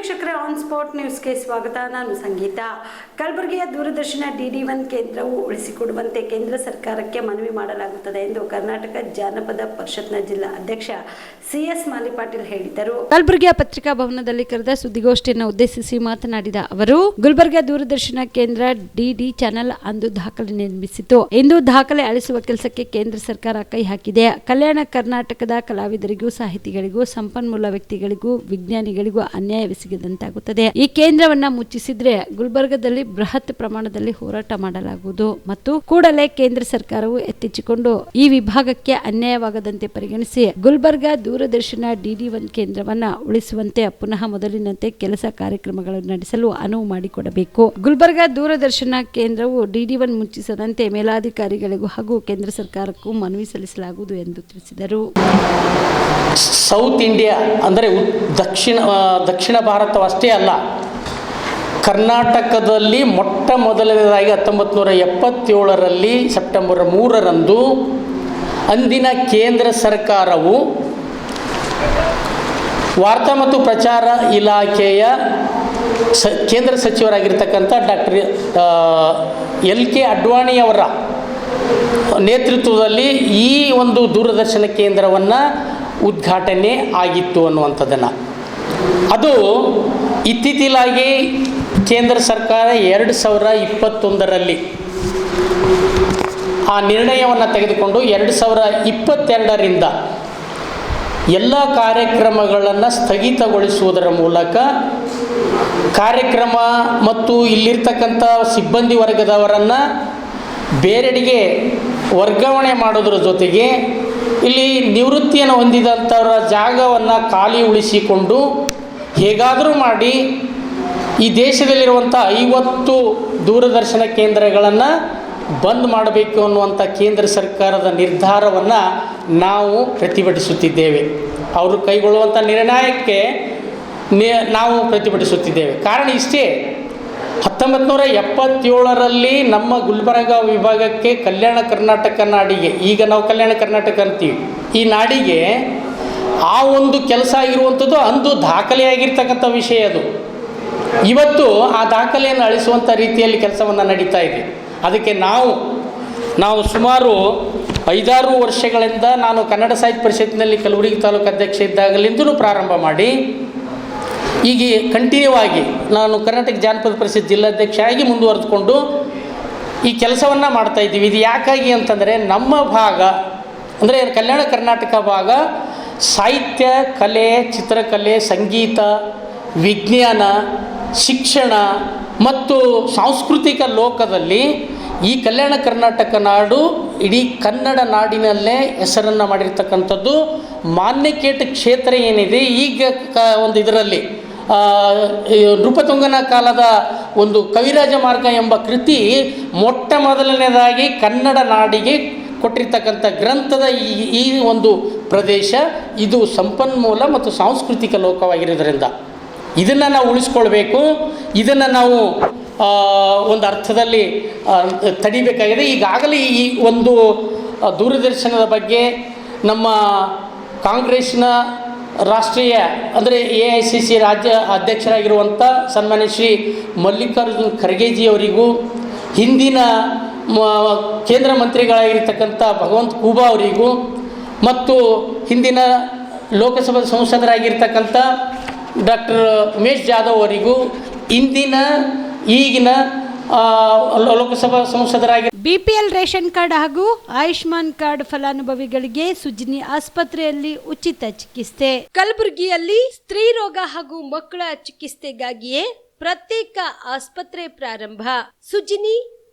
ವೀಕ್ಷಕರೇ on spot ನ್ಯೂಸ್ಗೆ ಸ್ವಾಗತ. ನಾನು ಸಂಗೀತ. ಕಲಬುರಗಿಯ ದೂರದರ್ಶನ ಡಿಡಿ ಒನ್ ಕೇಂದ್ರವು ಉಳಿಸಿಕೊಡುವಂತೆ ಕೇಂದ್ರ ಸರ್ಕಾರಕ್ಕೆ ಮನವಿ ಮಾಡಲಾಗುತ್ತದೆ ಎಂದು ಕರ್ನಾಟಕ ಜಾನಪದ ಪರಿಷತ್ನ ಜಿಲ್ಲಾ ಅಧ್ಯಕ್ಷ ಸಿ ಎಸ್ ಮಾಲಿಪಾಟೀಲ್ ಹೇಳಿದರು. ಕಲಬುರಗಿಯ ಪತ್ರಿಕಾ ಭವನದಲ್ಲಿ ಕರೆದ ಸುದ್ದಿಗೋಷ್ಠಿಯನ್ನು ಉದ್ದೇಶಿಸಿ ಮಾತನಾಡಿದ ಅವರು, ಗುಲ್ಬರ್ಗಾ ದೂರದರ್ಶನ ಕೇಂದ್ರ ಡಿಡಿ ಚಾನೆಲ್ ಅಂದು ದಾಖಲೆ ನಿರ್ಮಿಸಿತು ಇಂದು ದಾಖಲೆ ಅಳಿಸುವ ಕೆಲಸಕ್ಕೆ ಕೇಂದ್ರ ಸರ್ಕಾರ ಕೈ ಹಾಕಿದೆ. ಕಲ್ಯಾಣ ಕರ್ನಾಟಕದ ಕಲಾವಿದರಿಗೂ, ಸಾಹಿತಿಗಳಿಗೂ, ಸಂಪನ್ಮೂಲ ವ್ಯಕ್ತಿಗಳಿಗೂ, ವಿಜ್ಞಾನಿಗಳಿಗೂ ಅನ್ಯಾಯವೆಸಗಿದಂತಾಗುತ್ತದೆ ಈ ಕೇಂದ್ರವನ್ನ ಮುಚ್ಚಿಸಿದ್ರೆ ಗುಲ್ಬರ್ಗದಲ್ಲಿ ಬೃಹತ್ ಪ್ರಮಾಣದಲ್ಲಿ ಹೋರಾಟ ಮಾಡಲಾಗುವುದು ಮತ್ತು ಕೂಡಲೇ ಕೇಂದ್ರ ಸರ್ಕಾರವು ಎತ್ತಿಚ್ಚಿಕೊಂಡು ಈ ವಿಭಾಗಕ್ಕೆ ಅನ್ಯಾಯವಾಗದಂತೆ ಪರಿಗಣಿಸಿ ಗುಲ್ಬರ್ಗಾ ದೂರದರ್ಶನ ಡಿಡಿ ಒನ್ ಕೇಂದ್ರವನ್ನ ಉಳಿಸುವಂತೆ ಪುನಃ ಮೊದಲಿನಂತೆ ಕೆಲಸ ಕಾರ್ಯಕ್ರಮಗಳನ್ನು ನಡೆಸಲು ಅನುವು ಮಾಡಿಕೊಡಬೇಕು. ಗುಲ್ಬರ್ಗಾ ದೂರದರ್ಶನ ಕೇಂದ್ರವು ಡಿಡಿ ಒನ್ ಮುಚ್ಚಿಸದಂತೆ ಮೇಲಾಧಿಕಾರಿಗಳಿಗೂ ಹಾಗೂ ಕೇಂದ್ರ ಸರ್ಕಾರಕ್ಕೂ ಮನವಿ ಸಲ್ಲಿಸಲಾಗುವುದು ಎಂದು ತಿಳಿಸಿದರು. ಸೌತ್ ಇಂಡಿಯಾ ಅಂದರೆ ದಕ್ಷಿಣ ದಕ್ಷಿಣ ಭಾರತ ಭಾರತವಷ್ಟೇ ಅಲ್ಲ, ಕರ್ನಾಟಕದಲ್ಲಿ ಮೊಟ್ಟ ಮೊದಲನೇದಾಗಿ ಹತ್ತೊಂಬತ್ತು ನೂರ ಎಪ್ಪತ್ತೇಳರಲ್ಲಿ ಸೆಪ್ಟೆಂಬರ್ ಮೂರರಂದು ಅಂದಿನ ಕೇಂದ್ರ ಸರ್ಕಾರವು ವಾರ್ತಾ ಮತ್ತು ಪ್ರಚಾರ ಇಲಾಖೆಯ ಸ, ಕೇಂದ್ರ ಸಚಿವರಾಗಿರ್ತಕ್ಕಂಥ ಡಾಕ್ಟರ್ ಎಲ್ ಕೆ ಅಡ್ವಾಣಿಯವರ ನೇತೃತ್ವದಲ್ಲಿ ಈ ಒಂದು ದೂರದರ್ಶನ ಕೇಂದ್ರವನ್ನು ಉದ್ಘಾಟನೆ ಆಗಿತ್ತು ಅನ್ನುವಂಥದ್ದನ್ನು. ಅದು ಇತ್ತಿತ್ತಿಲಾಗಿ ಕೇಂದ್ರ ಸರ್ಕಾರ ಎರಡು ಸಾವಿರ ಇಪ್ಪತ್ತೊಂದರಲ್ಲಿ ಆ ನಿರ್ಣಯವನ್ನು ತೆಗೆದುಕೊಂಡು ಎರಡು ಸಾವಿರ ಇಪ್ಪತ್ತೆರಡರಿಂದ ಎಲ್ಲ ಕಾರ್ಯಕ್ರಮಗಳನ್ನು ಸ್ಥಗಿತಗೊಳಿಸುವುದರ ಮೂಲಕ ಕಾರ್ಯಕ್ರಮ ಮತ್ತು ಇಲ್ಲಿರ್ತಕ್ಕಂಥ ಸಿಬ್ಬಂದಿ ವರ್ಗದವರನ್ನು ಬೇರೆಡೆಗೆ ವರ್ಗಾವಣೆ ಮಾಡೋದ್ರ ಜೊತೆಗೆ ಇಲ್ಲಿ ನಿವೃತ್ತಿಯನ್ನು ಹೊಂದಿದಂಥವರ ಜಾಗವನ್ನು ಖಾಲಿ ಉಳಿಸಿಕೊಂಡು ಹೇಗಾದರೂ ಮಾಡಿ ಈ ದೇಶದಲ್ಲಿರುವಂಥ ಐವತ್ತು ದೂರದರ್ಶನ ಕೇಂದ್ರಗಳನ್ನು ಬಂದ್ ಮಾಡಬೇಕು ಅನ್ನುವಂಥ ಕೇಂದ್ರ ಸರ್ಕಾರದ ನಿರ್ಧಾರವನ್ನು ನಾವು ಪ್ರತಿಭಟಿಸುತ್ತಿದ್ದೇವೆ. ಅವರು ಕೈಗೊಳ್ಳುವಂಥ ನಿರ್ಣಯಕ್ಕೆ ನಾವು ಪ್ರತಿಭಟಿಸುತ್ತಿದ್ದೇವೆ. ಕಾರಣ ಇಷ್ಟೇ ಹತ್ತೊಂಬತ್ತು ನೂರ ಎಪ್ಪತ್ತೇಳರಲ್ಲಿ ನಮ್ಮ ಗುಲ್ಬರ್ಗ ವಿಭಾಗಕ್ಕೆ ಕಲ್ಯಾಣ ಕರ್ನಾಟಕ ನಾಡಿಗೆ, ಈಗ ನಾವು ಕಲ್ಯಾಣ ಕರ್ನಾಟಕ ಅಂತೀವಿ, ಈ ನಾಡಿಗೆ ಆ ಒಂದು ಕೆಲಸ ಆಗಿರುವಂಥದ್ದು ಅಂದು ದಾಖಲೆಯಾಗಿರ್ತಕ್ಕಂಥ ವಿಷಯ ಅದು. ಇವತ್ತು ಆ ದಾಖಲೆಯನ್ನು ಅಳಿಸುವಂಥ ರೀತಿಯಲ್ಲಿ ಕೆಲಸವನ್ನು ನಡೀತಾ ಇದೆ. ಅದಕ್ಕೆ ನಾವು ನಾವು ಸುಮಾರು ಐದಾರು ವರ್ಷಗಳಿಂದ ನಾನು ಕನ್ನಡ ಸಾಹಿತ್ಯ ಪರಿಷತ್ತಿನಲ್ಲಿ ಕಲಬುರಗಿ ತಾಲೂಕು ಅಧ್ಯಕ್ಷ ಇದ್ದಾಗಲಿಂದಲೂ ಪ್ರಾರಂಭ ಮಾಡಿ ಈಗ ಕಂಟಿನ್ಯೂ ಆಗಿ ನಾನು ಕರ್ನಾಟಕ ಜಾನಪದ ಪರಿಷತ್ ಜಿಲ್ಲಾಧ್ಯಕ್ಷ ಆಗಿ ಮುಂದುವರೆದುಕೊಂಡು ಈ ಕೆಲಸವನ್ನು ಮಾಡ್ತಾ ಇದ್ದೀವಿ. ಇದು ಯಾಕಾಗಿ ಅಂತಂದರೆ ನಮ್ಮ ಭಾಗ, ಅಂದರೆ ಕಲ್ಯಾಣ ಕರ್ನಾಟಕ ಭಾಗ ಸಾಹಿತ್ಯ, ಕಲೆ, ಚಿತ್ರಕಲೆ, ಸಂಗೀತ, ವಿಜ್ಞಾನ, ಶಿಕ್ಷಣ ಮತ್ತು ಸಾಂಸ್ಕೃತಿಕ ಲೋಕದಲ್ಲಿ ಈ ಕಲ್ಯಾಣ ಕರ್ನಾಟಕ ನಾಡು ಇಡೀ ಕನ್ನಡ ನಾಡಿನಲ್ಲೇ ಹೆಸರನ್ನು ಮಾಡಿರ್ತಕ್ಕಂಥದ್ದು. ಮಾನ್ಯಕೇಟ ಕ್ಷೇತ್ರ ಏನಿದೆ, ಈಗ ಕ ಒಂದು ಇದರಲ್ಲಿ ನೃಪತುಂಗನ ಕಾಲದ ಒಂದು ಕವಿರಾಜ ಮಾರ್ಗ ಎಂಬ ಕೃತಿ ಮೊಟ್ಟ ಮೊದಲನೇದಾಗಿ ಕನ್ನಡ ನಾಡಿಗೆ ಕೊಟ್ಟಿರ್ತಕ್ಕಂಥ ಗ್ರಂಥದ ಈ ಈ ಒಂದು ಪ್ರದೇಶ ಇದು ಸಂಪನ್ಮೂಲ ಮತ್ತು ಸಾಂಸ್ಕೃತಿಕ ಲೋಕವಾಗಿರೋದ್ರಿಂದ. ಇದನ್ನು ನಾವು ಉಳಿಸ್ಕೊಳ್ಬೇಕು. ಇದನ್ನು ನಾವು ಒಂದು ಅರ್ಥದಲ್ಲಿ ತಡಿಬೇಕಾಗಿದೆ. ಈಗಾಗಲೇ ಈ ಒಂದು ದೂರದರ್ಶನದ ಬಗ್ಗೆ ನಮ್ಮ ಕಾಂಗ್ರೆಸ್ನ ರಾಷ್ಟ್ರೀಯ, ಅಂದರೆ ಎ ಐ ಸಿ ಸಿ ರಾಜ್ಯ ಅಧ್ಯಕ್ಷರಾಗಿರುವಂಥ ಸನ್ಮಾನ್ಯ ಶ್ರೀ ಮಲ್ಲಿಕಾರ್ಜುನ್ ಖರ್ಗೆಜಿಯವರಿಗೂ ಹಿಂದಿನ ಕೇಂದ್ರ ಮಂತ್ರಿಗಳಾಗಿರ್ತಕ್ಕಂಥ ಭಗವಂತ್ ಖೂಬಾ ಅವರಿಗೂ ಮತ್ತು ಹಿಂದಿನ ಲೋಕಸಭಾ ಸಂಸದರಾಗಿರ್ತಕ್ಕಂಥ ಡಾಕ್ಟರ್ ಉಮೇಶ್ ಜಾಧವ್ ಅವರಿಗೂ ಇಂದಿನ ಈಗಿನ ಲೋಕಸಭಾ ಸಂಸದರಾಗಿ ಬಿಪಿಎಲ್ ರೇಷನ್ ಕಾರ್ಡ್ ಹಾಗೂ ಆಯುಷ್ಮಾನ್ ಕಾರ್ಡ್ ಫಲಾನುಭವಿಗಳಿಗೆ ಸುಜಿನಿ ಆಸ್ಪತ್ರೆಯಲ್ಲಿ ಉಚಿತ ಚಿಕಿತ್ಸೆ. ಕಲಬುರಗಿಯಲ್ಲಿ ಸ್ತ್ರೀ ರೋಗ ಹಾಗೂ ಮಕ್ಕಳ ಚಿಕಿತ್ಸೆಗಾಗಿಯೇ ಪ್ರತ್ಯೇಕ ಆಸ್ಪತ್ರೆ ಪ್ರಾರಂಭ. ಸುಜಿನಿ